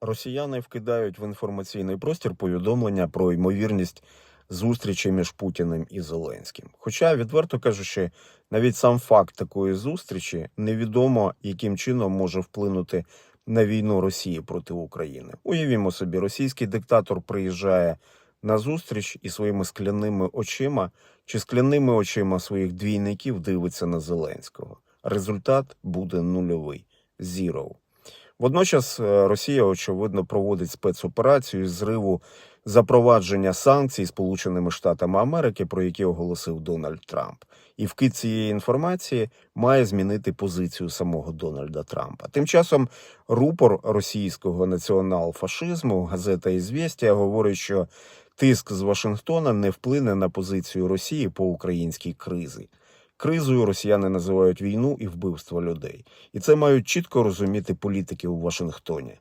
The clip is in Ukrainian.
Росіяни вкидають в інформаційний простір повідомлення про ймовірність зустрічі між Путіним і Зеленським. Хоча, відверто кажучи, навіть сам факт такої зустрічі невідомо, яким чином може вплинути на війну Росії проти України. Уявімо собі, російський диктатор приїжджає на зустріч і своїми скляними очима чи скляними очима своїх двійників дивиться на Зеленського. Результат буде нульовий зіроу. Водночас е, Росія, очевидно, проводить спецоперацію з зриву запровадження санкцій Сполученими Штатами Америки, про які оголосив Дональд Трамп. І вкид цієї інформації має змінити позицію самого Дональда Трампа. Тим часом рупор російського націонал-фашизму, газета «Ізвєстія» говорить, що тиск з Вашингтона не вплине на позицію Росії по українській кризі. Кризою росіяни називають війну і вбивство людей, і це мають чітко розуміти політики у Вашингтоні.